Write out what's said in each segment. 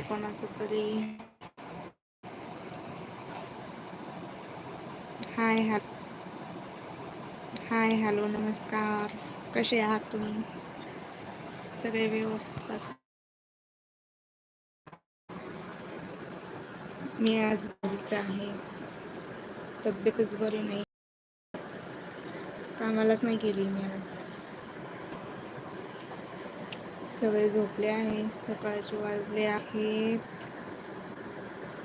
आहे कोणाचं तरी. हाय हॅलो हाय हॅलो नमस्कार. कसे आहात तुम्ही? सगळे व्यवस्थित मी आज घरीच आहे. तब्येतच बरी नाही. कामालाच नाही केली मी आज. सगळे झोपले आहे सकाळचे वाजले आहेत.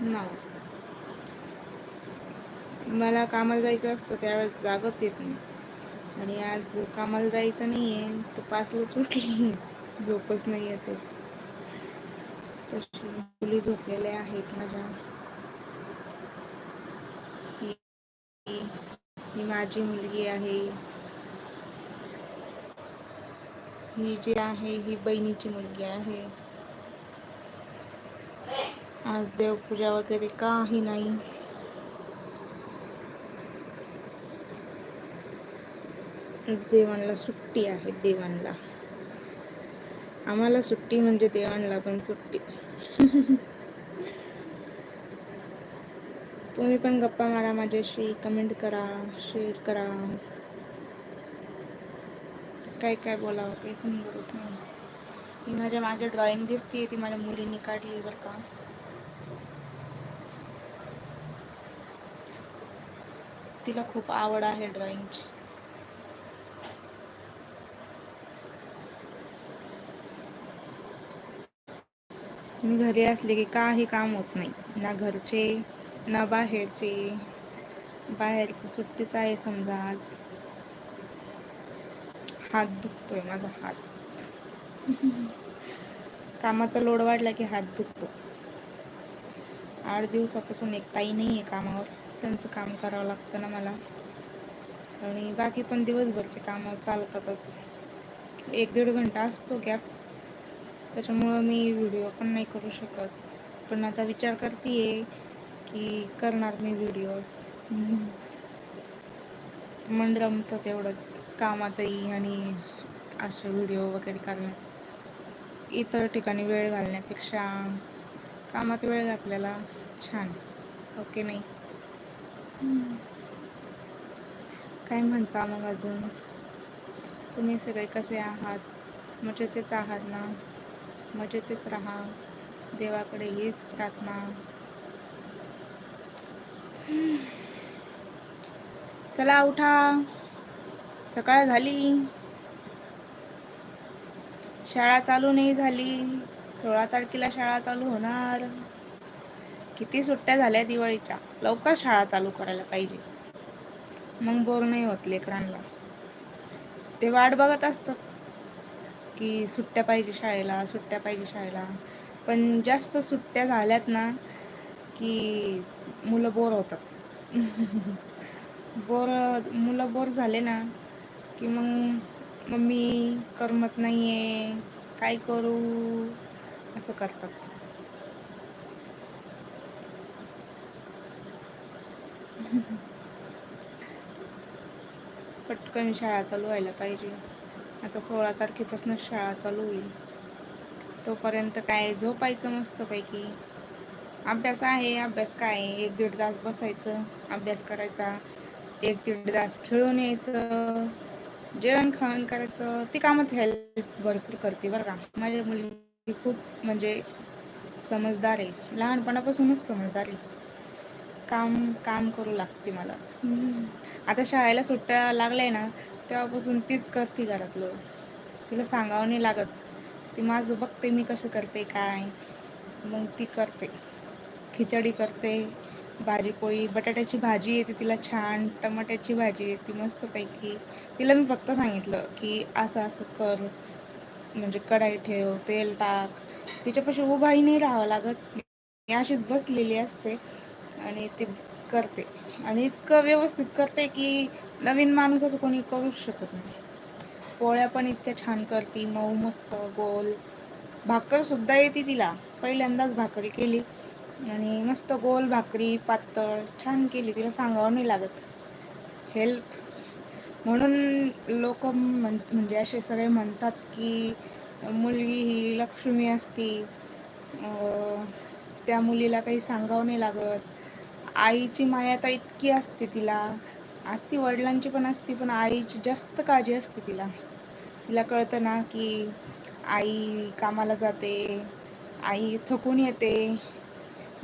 नऊ मला कामाला जायचं असतं त्यावेळेस जागच येत नाही. आणि आज कामाला जायचं नाही आहे तर पाचलाच उठली. झोपच नाही येते तशी मुली झोपलेल्या आहेत माझ्या. ही माझी मुलगी आहे. ही जी आहे ही बहिणीची मुलगी आहे. आज देवपूजा वगैरे काही नाही. आज देवांना सुट्टी आहे देवांना आम्हाला सुट्टी म्हणजे देवांना पण सुट्टी. तुम्ही पण गप्पा मारा माझ्याशी कमेंट करा शेअर करा. काय काय बोलावं काही समजतच नाही. ही माझ्या माझ्या ड्रॉइंग दिसते ती माझ्या मुलींनी काढली बरं का. तिला खूप आवड आहे ड्रॉइंगची मी घरी असले की काही काम होत नाही. ना घरचे ना बाहेरचे. बाहेरची सुट्टीच आहे समजा आज. हात दुखतोय माझा हात. कामाचा लोड वाढला की हात दुखतो. आठ दिवसापासून एक ताई नाही आहे कामावर. त्यांचं काम करावं लागतं ना मला. आणि बाकी पण दिवसभरचे कामं चालतातच. एक दीड घंटा असतो गॅप त्याच्यामुळं मी व्हिडिओ पण नाही करू शकत. पण आता विचार करते की करणार मी व्हिडिओ मन रमतं तेवढंच. कामातही आणि असे व्हिडिओ वगैरे करण्यात इतर ठिकाणी वेळ घालण्यापेक्षा कामात वेळ घातलेला छान. ओके नाही? काय म्हणता मग अजून? तुम्ही सगळे कसे आहात? मजेतच आहात ना? मजेतच राहा. देवाकडे हीच प्रार्थना. चला उठा. सकाळ झाली. शाळा चालू नाही झाली. सोळा तारखेला शाळा चालू होणार. किती सुट्ट्या झाल्या दिवाळीच्या. लवकर शाळा चालू करायला पाहिजे. मग बोर नाही होत लेकरांना. ते वाट बघत असतं की सुट्ट्या पाहिजे शाळेला सुट्ट्या पाहिजे शाळेला. पण जास्त सुट्ट्या झाल्यात ना की मुलं बोर होतात. बोर मुलं बोर झाले ना की मग मम्मी करमत नाही आहे काय करू? असं करतात. पटकन शाळा चालू व्हायला पाहिजे. आता सोळा तारखेपासून शाळा चालू होईल. तोपर्यंत काय झोपायचं मस्तपैकी. अभ्यास आहे अभ्यास काय? एक दीड तास बसायचं अभ्यास करायचा. एक दीड तास खेळून यायचं जेवण खावण करायचं. ती कामात हेल्प भरपूर करते बरं का. माझ्या मुली खूप म्हणजे समजदार आहे. लहानपणापासूनच समजदार आहे. काम काम करू लागते मला. आता शाळेला सुट्ट्या लागल्या ना तेव्हापासून तीच करते घरातलं. तिला सांगावं नाही लागत. ती माझं बघते मी कसं करते काय. मग ती करते. खिचडी करते. भाजी पोळी बटाट्याची भाजी येते तिला छान टमाट्याची भाजी येते मस्तपैकी. तिला मी फक्त सांगितलं की असं असं कर म्हणजे कढाई ठेव तेल टाक. तिच्यापाशी उभाही नाही राहावं लागत. मी अशीच बसलेली असते आणि ते करते. आणि इतकं व्यवस्थित करते की नवीन माणूस असं कोणी करूच शकत नाही. पोळ्या पण इतक्या छान करते मऊ मस्त गोल. भाकर सुद्धा येते तिला. पहिल्यांदाच भाकरी केली. आणि मस्त गोल भाकरी पातळ छान केली. तिला सांगावं नाही लागत. हेल्प म्हणून लोक म्हण म्हणजे असे सगळे म्हणतात की मुलगी ही लक्ष्मी असती. त्या मुलीला काही सांगावं नाही लागत. आईची माया तर इतकी असते तिला. असती वडिलांची पण असती पण आईची जास्त काळजी असते तिला. तिला कळतं ना की आई कामाला जाते. आई थकून येते.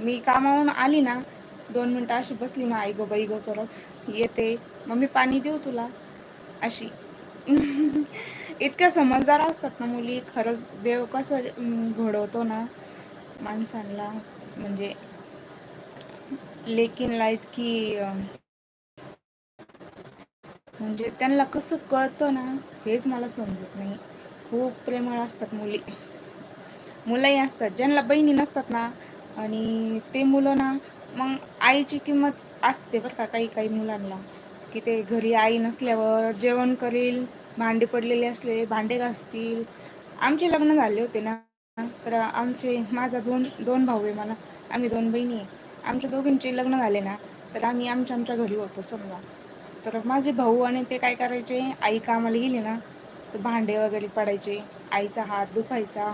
मी कामावून आली ना दोन मिनटं अशी बसली ना आई गो बाई गो करत येते मम्मी पाणी देऊ तुला? अशी. इतक्या समजदार असतात ना मुली खरंच देव कसं घडवतो ना माणसांना. म्हणजे लेकिन लाईत की म्हणजे त्यांना कसं कळतं ना हेच मला समजत नाही. खूप प्रेमळ असतात मुली. मुलंही असतात ज्यांना बहिणी नसतात ना आणि ते मुलं ना मग आईची किंमत असते बरं का काही काही मुलांना. की ते घरी आई नसल्यावर जेवण करील भांडे पडलेले असले भांडे घासतील. आमचे लग्न झाले होते ना तर आमचे माझा दोन दोन भाऊ आहे मला आम्ही दोन बहिणी आहे. आमच्या दोघींचे लग्न झाले ना तर आम्ही आमच्या आमच्या घरी होतो समजा. तर माझे भाऊ आणि ते काय करायचे आई कामाला गेली ना तर भांडे वगैरे पडायचे आईचा हात दुखायचा.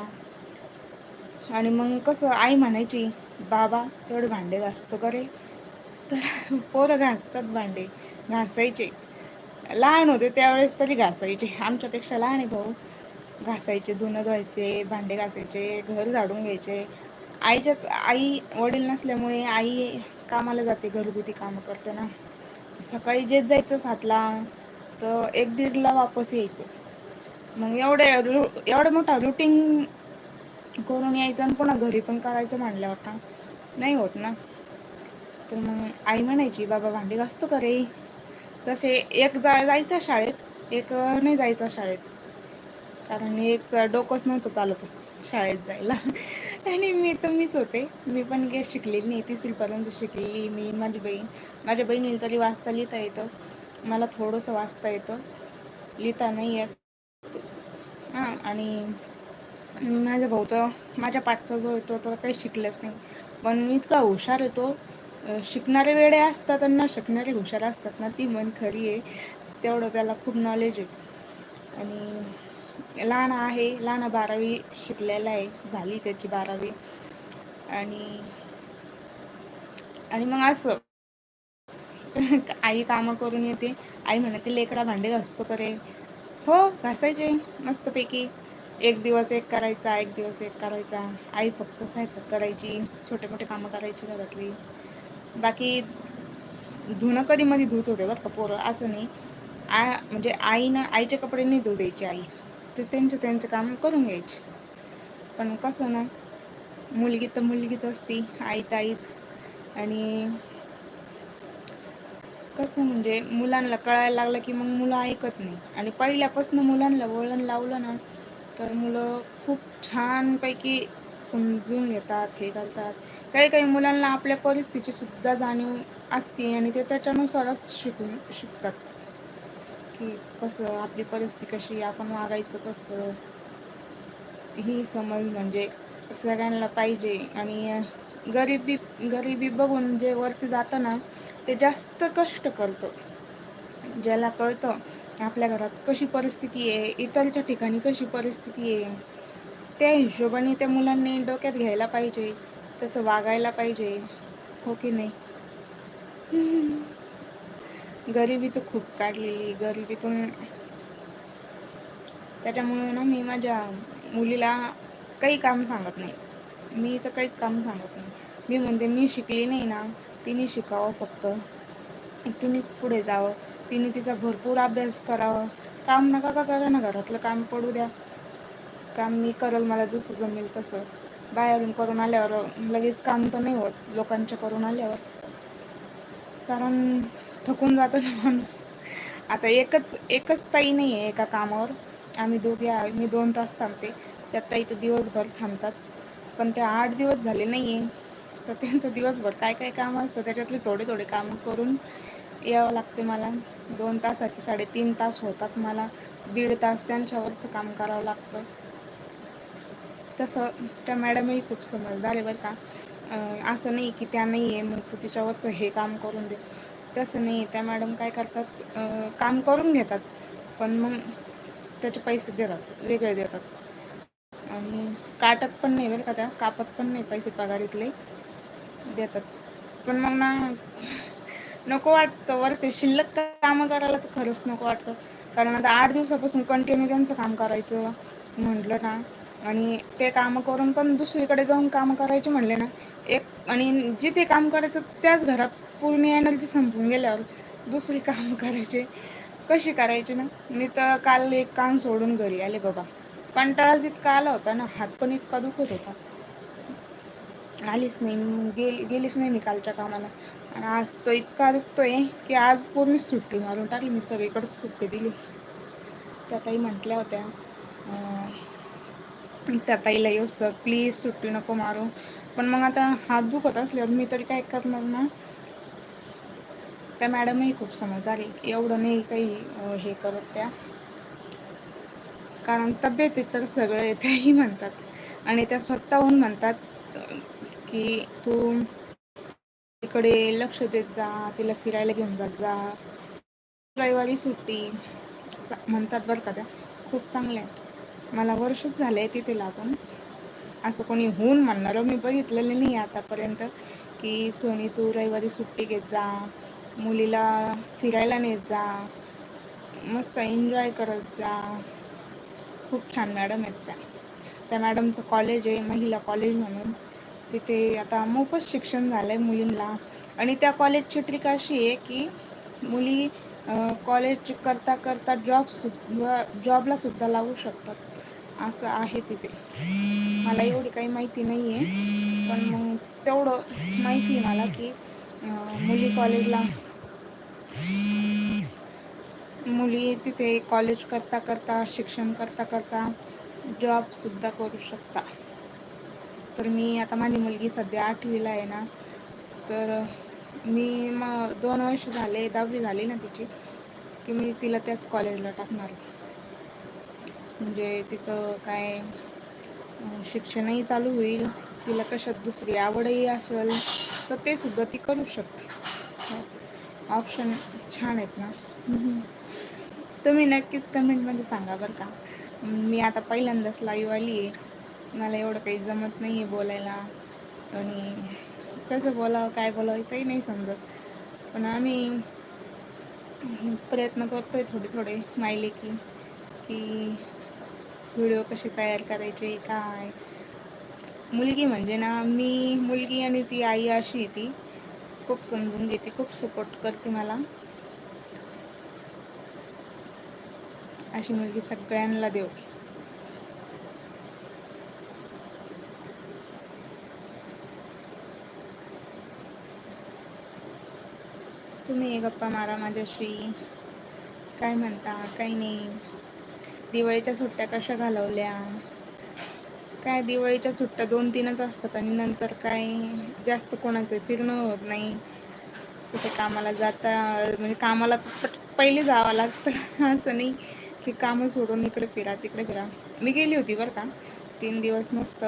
आणि मग कसं आई म्हणायची बाबा तेवढे भांडे घासतो का रे? तर पोरं घासतात भांडे घासायचे. लहान होते त्यावेळेस तरी घासायचे. आमच्यापेक्षा लहान आहे भाऊ. घासायचे धुणं धुवायचे भांडे घासायचे घर झाडून घ्यायचे. आईच्याच आई वडील नसल्यामुळे आई कामाला जाते घरगुती कामं करते ना सकाळी जेच जायचं सातला तर एक दीडला वापस यायचं. मग एवढं एवढं मोठा रुटीन करून यायचं आणि पुन्हा घरी पण करायचं म्हणल्यावर का नाही होत ना. तर मग आई म्हणायची बाबा भांडी घासतो का रे? तसे एक जा जायचं शाळेत एक नाही जायचं शाळेत. कारण एक डोकंच नव्हतं चालत शाळेत जायला. आणि मी तर मीच होते. मी पण गे शिकलेली नाही. तिसरीपर्यंत शिकलेली मी माझी बहीण. माझ्या बहिणीला तरी वाचता लिहिता येतं. मला थोडंसं वाचता येतं. लिहिता नाही येत. हां आणि माझा भाऊ तर माझ्या पाठचा जो येतो तो काही शिकलंच नाही. पण इतका हुशार येतो शिकणारे वेडे असतात आणि ना शिकणारे हुशार असतात ना ती मन खरी आहे. तेवढं त्याला खूप नॉलेज आहे. आणि लहान आहे लहान बारावी शिकलेला आहे झाली त्याची बारावी. आणि आणि मग असं. आई कामं करून येते. आई म्हणते लेकरा भांडे घासतो करे हो घासायचे मस्तपैकी. एक दिवस एक करायचा एक दिवस एक करायचा. आई फक्त स्वयंपाक करायची छोटे मोठे कामं करायची घरातली. बाकी धुणं कधी मध्ये धुत होते बरं का पोरं असं नाही. आ म्हणजे आईनं आईचे कपडे नाही धुऊ द्यायचे आई. ते त्यांचं त्यांचं काम करून घ्यायचे. पण कसं ना मुलगी तर मुलगीच असती आई ताईच आणि कसं म्हणजे मुलांना कळायला लागलं की मग मुलं ऐकत नाही. आणि पहिल्यापासून मुलांना वळण लावलं ना तर मुलं खूप छानपैकी समजून घेतात हे करतात काही काही मुलांना आपल्या परिस्थितीची सुद्धा जाणीव असते आणि ते त्याच्यानुसारच शिकून शिकतात. की कसं आपली परिस्थिती कशी आपण वागायचं कसं? ही समज म्हणजे सगळ्यांना पाहिजे आणि गरिबी गरिबी बघून जे वरती जातं ना ते जास्त कष्ट करतं. ज्याला कळतं आपल्या घरात कशी परिस्थिती आहे इतरच्या ठिकाणी कशी परिस्थिती आहे त्या हिशोबाने त्या मुलांनी डोक्यात घ्यायला पाहिजे तसं वागायला पाहिजे हो की नाही? गरिबी तर खूप काढलेली गरिबीतून त्याच्यामुळे ना मी माझ्या मुलीला काही काम सांगत नाही. मी तर काहीच काम सांगत नाही. मी म्हणते मी शिकली नाही ना तिने शिकावं फक्त. तिनेच पुढे जावं. तिने तिचा भरपूर अभ्यास करावा. काम नका का करा ना घरातलं काम पडू द्या. काम मी करल मला जसं जमेल तसं. बाहेरून करून आल्यावर लगेच काम तर नाही होत लोकांच्या करून आल्यावर. कारण थकून जातो ना माणूस. आता एकच एकच ताई नाही आहे एका कामावर. आम्ही दोघे मी दोन तास थांबते. त्यात ताई तर दिवसभर थांबतात. पण ते आठ दिवस झाले नाही आहे तर त्यांचं दिवसभर काय काय काम असतं त्याच्यातले थोडे थोडे काम करून यावं लागते मला. दोन तासाचे साडेतीन तास होतात मला. दीड तास त्यांच्यावरचं काम करावं लागतं. तसं त्या मॅडमही खूप समजदार आहे बरं का. असं नाही की त्या नाही आहे मग तू तिच्यावरचं हे काम करून दे. तसं नाही त्या मॅडम काय करतात काम करून घेतात पण मग त्याचे पैसे देतात वेगळे देतात. आणि काटत पण नाही बरं का त्या. कापत पण नाही पैसे पगारीतले. देतात. पण मग ना नको वाटतं. वरचे शिल्लक कामं करायला तर खरंच नको वाटतं. कारण आता आठ दिवसापासून कंटिन्यू त्यांचं काम करायचं म्हटलं ना. आणि ते कामं करून पण दुसरीकडे जाऊन कामं करायचे म्हणले ना. एक आणि जिथे काम करायचं त्याच घरात पूर्ण एनर्जी संपून गेल्यावर दुसरी कामं करायचे. कशी करायची ना? मी तर काल एक काम सोडून घरी आले बाबा. कंटाळाच इतका आला होता ना. हात पण इतका दुखत होता. आलीच नाही. गेल गेलीच नाही मी कालच्या कामाला. आणि आज तो इतका दुखतोय की आज पूर्ण सुट्टी मारून टाकली. मी सगळीकडे सुट्टी दिली. त्या ताई म्हटल्या होत्या त्या ताईला असतं प्लीज सुट्टी नको मारू. पण मग आता हात दुखत असल्यावर मी तरी काय करणार ना? त्या मॅडमही खूप समजदार आहे. एवढं नाही काही हे करत त्या. कारण तब्येत तर सगळं येतेही म्हणतात. आणि त्या स्वतःहून म्हणतात की तू तिकडे लक्ष देत जा तिला फिरायला घेऊन जात जा. रविवारी सुट्टी म्हणतात बरं का त्या खूप चांगल्या मला वर्षच झाले तिथे लागून. असं कोणी होऊन म्हणणारं मी बघितलेलं नाही आतापर्यंत की सोनी तू रविवारी सुट्टी घेत जा मुलीला फिरायला नेत जा मस्त एन्जॉय करत जा. खूप छान मॅडम आहेत त्या. त्या मॅडमचं कॉलेज आहे महिला कॉलेज म्हणून. तिथे आता मोफत शिक्षण झालं आहे मुलींना. आणि त्या कॉलेजची ट्रिक अशी आहे की मुली कॉलेज करता करता जॉब सु जॉबला सुद्धा लागू शकतात. असं आहे तिथे. मला एवढी काही माहिती नाही आहे पण मग तेवढं माहिती आहे मला की मुली कॉलेजला मुली तिथे कॉलेज करता करता शिक्षण करता करता जॉबसुद्धा करू शकता. तर मी आता माझी मुलगी सध्या आठवीला आहे ना तर मी मग दोन वर्ष झाले दहावी झाली ना तिची की मी तिला त्याच कॉलेजला टाकणार. म्हणजे तिचं काय शिक्षणही चालू होईल तिला कशात दुसरी आवडही असेल तर ते सुद्धा ती करू शकते. ऑप्शन छान आहेत ना. तुम्ही नक्कीच कमेंटमध्ये सांगा बरं का. मी आता पहिल्यांदाच लाईव्ह आली आहे मला एवढं काही जमत नाही आहे बोलायला. आणि कसं बोलावं काय बोलावं काही नाही समजत. पण आम्ही प्रयत्न करतोय थोडे थोडे मायले की की व्हिडिओ कसे तयार करायचे काय? मुलगी म्हणजे ना मी मुलगी आणि ती आई अशी ती. खूप समजून घेते खूप सपोर्ट करते मला. अशी मुलगी सगळ्यांना देऊ. तुम्ही गप्पा मारा माझ्याशी. काय म्हणता? काही नाही. दिवाळीच्या सुट्ट्या कशा घालवल्या? काय दिवाळीच्या सुट्ट्या दोन तीनच असतात आणि नंतर काय जास्त कोणाचं फिरणं होत नाही. कुठे कामाला जाता म्हणजे कामाला पट पहिले जावं लागतं. असं नाही की कामं सोडून इकडे फिरा तिकडे फिरा. मी गेली होती बरं का. तीन दिवस मस्त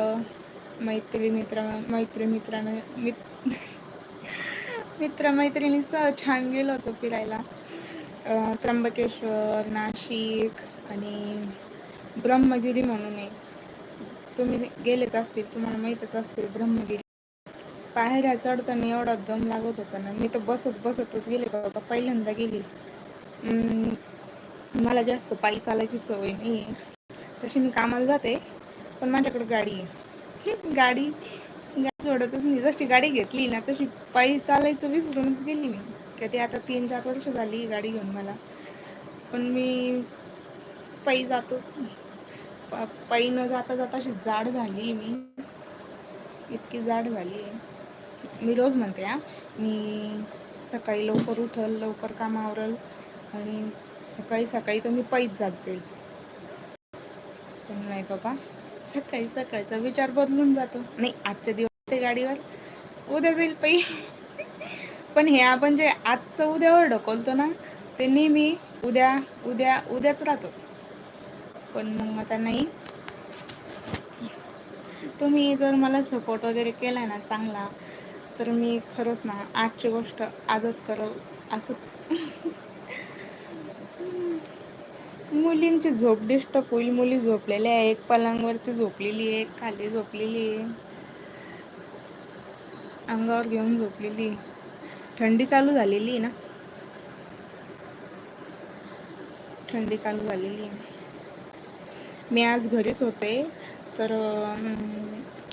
मैत्री मित्र मैत्री मित्रानं मित मित्रमैत्रिणीचं छान गेलो होतो फिरायला. त्र्यंबकेश्वर नाशिक आणि ब्रह्मगिरी म्हणून आहे तुम्ही गेलेच असतील तुम्हाला माहीतच असतील ब्रह्मगिरी. पायऱ्या चढताना एवढा दम लागत होता ना. मी तर बसत बसतच गेले बाबा पहिल्यांदा गेली. मला जास्त पायी चालायची सवय नाही तशी मी कामाला जाते पण माझ्याकडे गाडी आहे. गाडी सोडतच नाही. जशी गाडी घेतली ना तशी पायी चालायचं विसरूनच गेली मी. कधी आता तीन चार वर्ष झाली गाडी घेऊन मला. पण मी पायी जातच नाही. पायी न जाता जाता अशी जाड झाली मी. इतकी जाड झाली. मी रोज म्हणते हा मी सकाळी लवकर उठल लवकर कामावरल आणि सकाळी सकाळी तर मी पायीच जात जाईल. पण नाही बाबा सकाळी सकाळचा विचार बदलून जातो. नाही आजच्या दिवस ते गाडीवर. उद्या जाईल पै. पण हे आपण जे आजचं उद्यावर ढकलतो ना ते नेहमी उद्या उद्या उद्याच राहतो. पण मग आता नाही. तुम्ही जर मला सपोर्ट वगैरे केला ना चांगला तर मी खरंच ना आजची गोष्ट आजच करू असंच. मुलींची झोप डिस्टर्ब होईल. मुली झोपलेल्या आहे एक पलंगवरती झोपलेली आहे खाली झोपलेली आहे. अंगावर घेऊन झोपलेली. थंडी चालू झालेली आहे ना? थंडी चालू झालेली. आहे मी आज घरीच होते. तर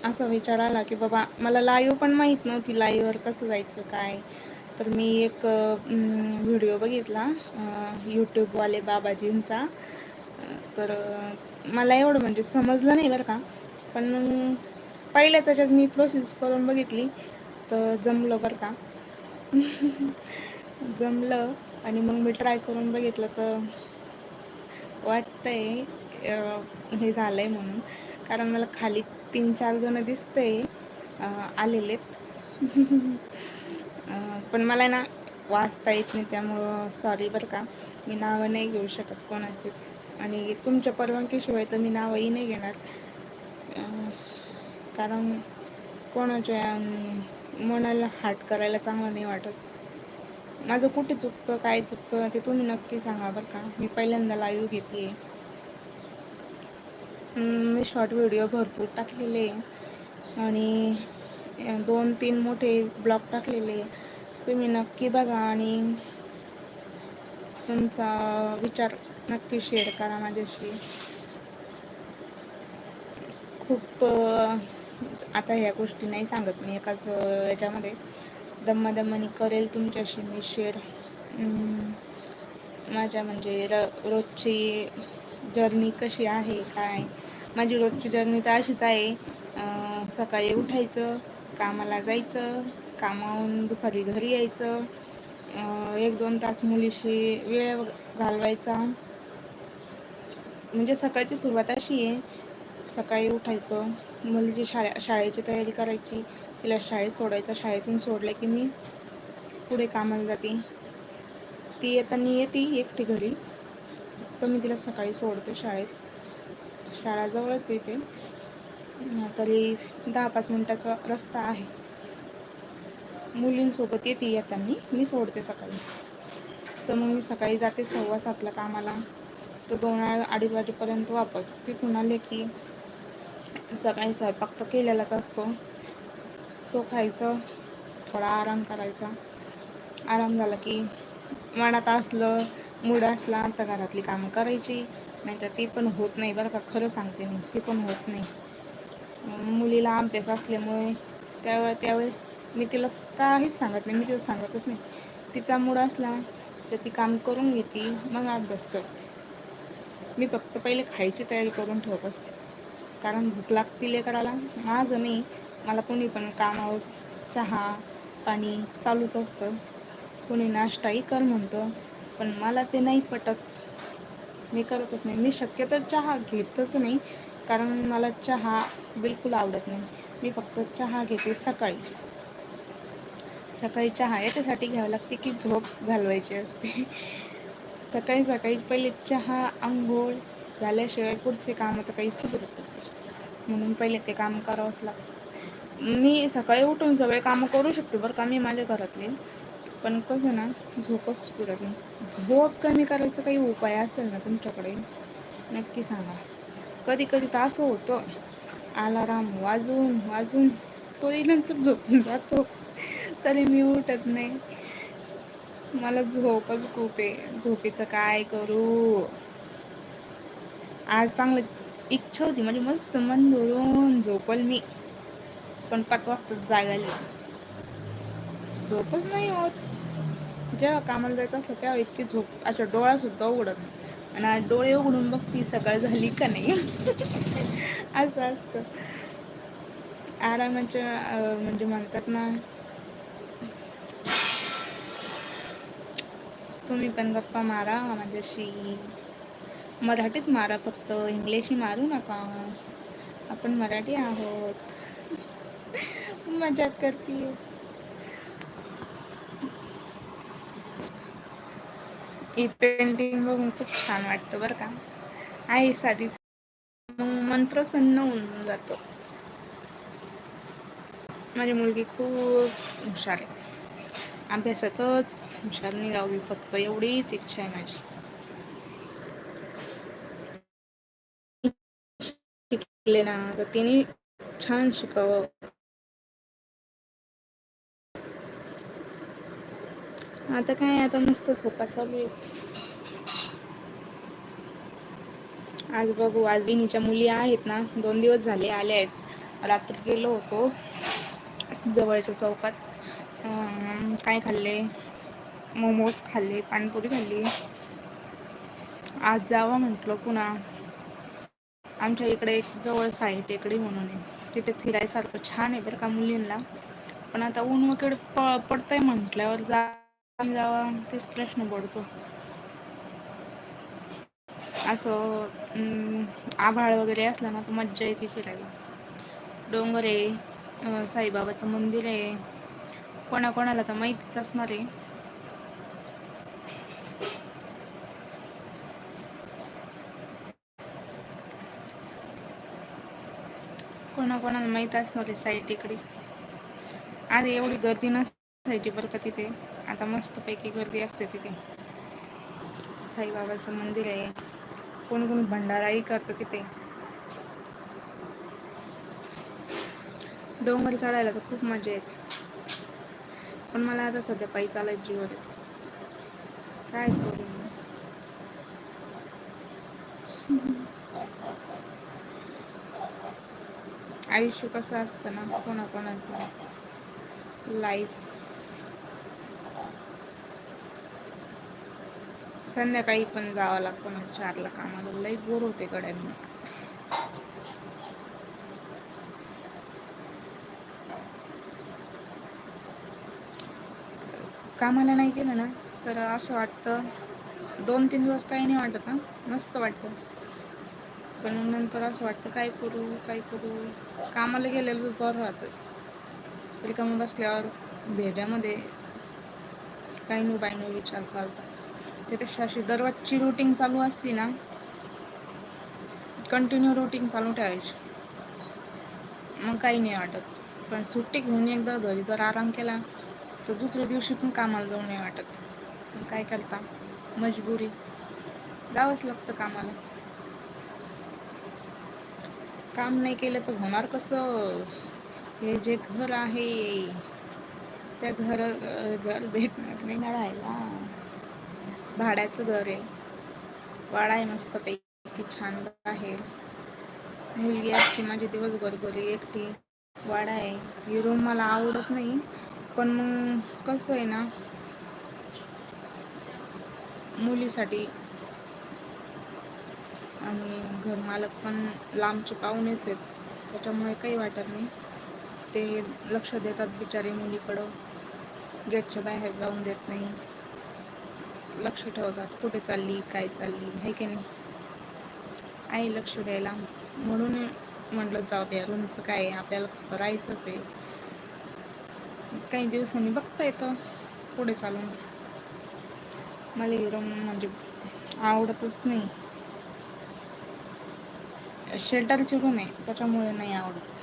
असा विचार आला की बाबा मला लाईव्ह पण माहीत नव्हती लाईव्हवर कसं जायचं काय? तर मी एक व्हिडिओ बघितला यूट्यूबवाले बाबाजींचा. तर मला एवढं म्हणजे समजलं नाही बरं का. पण पहिल्या त्याच्यात मी प्रोसेस करून बघितली. तर जमलं बरं का. जमलं आणि मग मी ट्राय करून बघितलं तर वाटतंय हे झालं आहे म्हणून. कारण मला खाली तीन चार जण दिसते आलेलेत पण मला ना वाचता येत नाही त्यामुळं सॉरी बरं का. मी नावं नाही घेऊ शकत कोणाचीच. आणि तुमच्या परवानगीशिवाय तर मी नावंही नाही घेणार. कारण कोणाच्या मनाला हाट करायला चांगलं नाही वाटत. माझं कुठे चुकतं काय चुकतं ते तुम्ही नक्की सांगा बरं का. मी पहिल्यांदा लाईव्ह घेते मी शॉर्ट व्हिडिओ भरपूर टाकलेले. आणि दोन तीन मोठे ब्लॉग टाकलेले. तुम्ही नक्की बघा आणि तुमचा विचार नक्की शेअर करा माझ्याशी. खूप आता ह्या गोष्टी नाही सांगत मी एकाच याच्यामध्ये. दम्मादम्मानी करेल तुमच्याशी मी शेअर माझ्या म्हणजे र रोजची जर्नी कशी आहे काय? माझी रोजची जर्नी तर अशीच आहे. सकाळी उठायचं कामाला जायचं कामावून दुपारी घरी यायचं. एक दोन तास मुलीशी वेळ घालवायचा. म्हणजे सकाळची सुरुवात अशी आहे. सकाळी उठायचं. मुलीची शाळे शाळेची तयारी करायची तिला शाळेत सोडायचं शाळेतून सोडलं की मी पुढे कामाला जाते. ती येताना येते एकटी घरी. तर मी तिला सकाळी सोडते शाळेत. शाळा जवळच येते तरी दहा पाच मिनटाचा रस्ता आहे. मुलींसोबत येते येताना. मी सोडते सकाळी. तर मग मी सकाळी जाते सव्वा सातला कामाला. तर दोन अडीच वाजेपर्यंत वापस. तिथून आले की सकाळी स्वयंपाक तर केलेलाच असतो. तो खायचं थोडा आराम करायचा. आराम झाला की मनात असलं मूड असला तर घरातली कामं करायची. नाही तर ती पण होत नाही बरं का खरं सांगते मी ती पण होत नाही. मुलीला अभ्यास असल्यामुळे त्यावेळे त्यावेळेस मी तिला काहीच सांगत नाही मी तिला सांगतच नाही. तिचा मूड असला तर ती काम करून घेते मग अभ्यास करते. मी फक्त पहिले खायची तयारी करून ठेवत असते. कारण भूक लागती लेकराला. माझं नाही मला कोणी पण कामावर चहा पाणी चालूच असतं. कोणी नाश्ताही कर म्हणतं पण मला ते नाही पटत. मी करतच नाही. मी शक्यतो चहा घेतच नाही कारण मला चहा बिलकुल आवडत नाही. मी फक्त चहा घेते सकाळी. सकाळी चहा याच्यासाठी घ्यावं लागते की झोप घालवायची असते. सकाळी सकाळी पहिले चहा आंघोळ झाल्याशिवाय पुढचे काम तर काही सुधरत असते म्हणून पहिले ते काम करावंच लागतं. मी सकाळी उठून सगळे कामं करू शकते बरं का मी माझ्या घरातले. पण कसं ना झोपच सुधरत नाही. झोप कमी करायचं काही उपाय असेल ना तुमच्याकडे? नक्की सांगा. कधी कधी तर असं होतं. अलाराम वाजून वाजून तोही नंतर झोपून जातो. तरी मी उठत नाही. मला झोपच खूप आहे. झोपेचं काय करू? आज चांगलं इच्छा होती. म्हणजे मस्त मन भरून झोपल मी. पण पाच वाजता जागायला झोपच नाही होत. जेव्हा कामाला जायचं असलं तेव्हा इतकी झोप अच्छा डोळा सुद्धा उघडत नाही. आणि आज डोळे उघडून बघ ती सकाळ झाली का नाही. असं असतं. आरामाच्या म्हणजे म्हणतात ना तुम्ही पण गप्पा मारा माझ्याशी. मराठीत मारा फक्त. इंग्लिशही मारू नका. आपण मराठी आहोत. मजाक करते ही पेंटिंग बघून खूप छान वाटतं बरं का. आहे साधी. मन प्रसन्न होऊन जातं. माझी मुलगी खूप हुशार आहे. अभ्यासातच हुशार निघावी फक्त एवढीच इच्छा आहे माझी. शिकले ना तर तिने छान शिकावं आता काय आता नुसतं खोपा चालू आहे. आज बघू आज विनीच्या मुली आहेत ना दोन दिवस झाले आले आहेत. रात्री गेलो होतो जवळच्या चौकात. काय खाल्ले? मोमोज खाल्ले पाणीपुरी खाल्ली. आज जावं म्हटलं पुन्हा. आमच्या इकडे एक जवळ साई टेकडी म्हणून आहे. तिथे फिरायसारखं छान आहे बरं का मुलींना पण आता ऊन वगैरे प पडतंय म्हटल्यावर जा जावा तेच प्रश्न पडतो. असं आभाळ वगैरे असलं ना तर मज्जा येते फिरायला. डोंगर आहे साईबाबाचं मंदिर आहे. कोणाकोणाला तर माहितीच असणार आहे. कोणाकोणाला माहीत असणार आहे साईट इकडे आज एवढी गर्दी नसायची बरं का तिथे. आता मस्तपैकी गर्दी असते तिथे. साईबाबाचं मंदिर आहे. कोण कोण भंडाराही करतं तिथे. डोंगर चढायला तर खूप मजा येते. पण मला आता सध्या पायी चालायची जीवर येते काय करू? आयुष्य कसं असतं ना कोणाकोणाचं. लाईफ संध्याकाळी पण जावं लागतं म्हणजे चारला कामाला. लई बोर होते कड्यांना कामाला नाही केलं ना तर असं वाटतं दोन तीन दिवस काही नाही वाटत ना मस्त वाटतं. पण नंतर असं वाटतं काय करू काय करू? कामाला गेलेलं बरं राहतं. रिकामं बसल्यावर भेड्यामध्ये काही नो बाय नो विचार चालतात. त्यापेक्षा अशी दररोजची रुटीन चालू असली ना कंटिन्यू रुटीन चालू ठेवायची. मग काही नाही वाटत. पण सुट्टी घेऊन एकदा घरी जर आराम केला तर दुसऱ्या दिवशी पण कामाला जाऊ नाही वाटत. काय करता? मजबुरी. जावंच लागतं कामाला. काम नाही केलं तर होणार कसं? हे जे घर आहे त्या घर घर भेटणार नाही ना राहायला. भाड्याचं घर आहे. वाडा आहे मस्तपैकी छान आहे. मुलगी असते माझी दिवसभर घरी एकटी. वाडा आहे. ही रूम मला आवडत नाही. पण मग कसं आहे ना मुलीसाठी आणि घरमालक पण लांबचे पाहुणेच आहेत. त्याच्यामुळे काही वाटत नाही. ते लक्ष देतात बिचारे मुलीकडं. गेटच्या बाहेर जाऊन देत नाही. लक्ष ठेवतात कुठे चालली काय चालली आहे की नाही? आई लक्ष द्यायला. म्हणून म्हटलं जाऊ द्या रूमचं काय आपल्याला राहायचंच आहे. काही दिवसांनी बघता येतं. पुढे चालून. मला ही रूम म्हणजे आवडतच नाही. शेल्टरची रूम आहे त्याच्यामुळे नाही आवडत.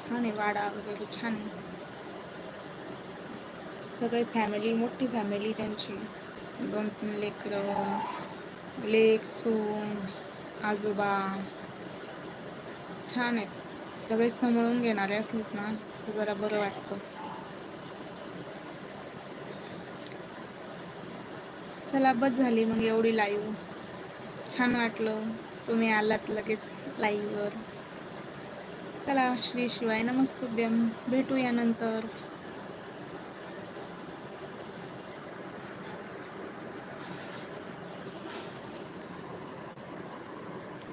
छान आहे वाडा वगैरे छान आहे. सगळी फॅमिली मोठी फॅमिली त्यांची. दोन तीन लेकरं लेक सून आजोबा. छान आहेत. सगळे समळून घेणारे असलेत ना तर जरा बरं वाटतं. चला बस झाली मग एवढी लाईव्ह छान वाटलं. तुम्ही आलात लगेच लाईव्हवर चला श्री शिवाय नमस्तुभ्यम भेटूया नंतर.